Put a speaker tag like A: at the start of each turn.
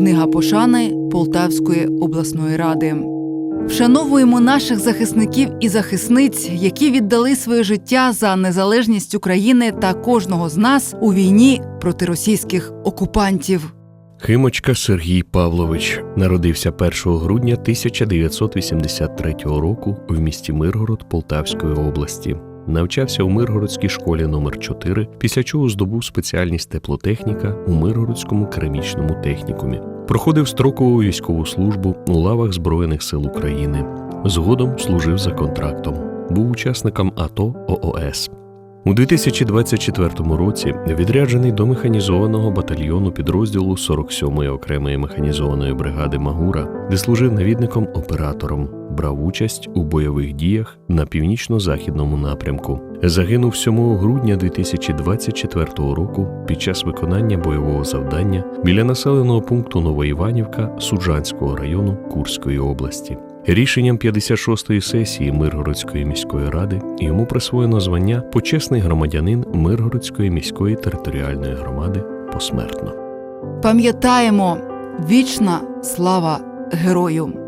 A: Книга пошани Полтавської обласної ради. Вшановуємо наших захисників і захисниць, які віддали своє життя за незалежність України та кожного з нас у війні проти російських окупантів.
B: Химочка Сергій Павлович народився 1 грудня 1983 року в місті Миргород Полтавської області. Навчався у Миргородській школі номер 4 після чого здобув спеціальність теплотехніка у Миргородському керамічному технікумі. Проходив строкову військову службу у лавах Збройних сил України. Згодом служив за контрактом. Був учасником АТО ООС. У 2024 році відряджений до механізованого батальйону підрозділу 47-ї окремої механізованої бригади Магура, де служив навідником оператором, брав участь у бойових діях на північно-західному напрямку. Загинув 7 грудня 2024 року під час виконання бойового завдання біля населеного пункту Новоіванівка Суджанського району Курської області. Рішенням 56-ї сесії Миргородської міської ради йому присвоєно звання почесний громадянин Миргородської міської територіальної громади посмертно.
A: Пам'ятаємо вічна слава герою!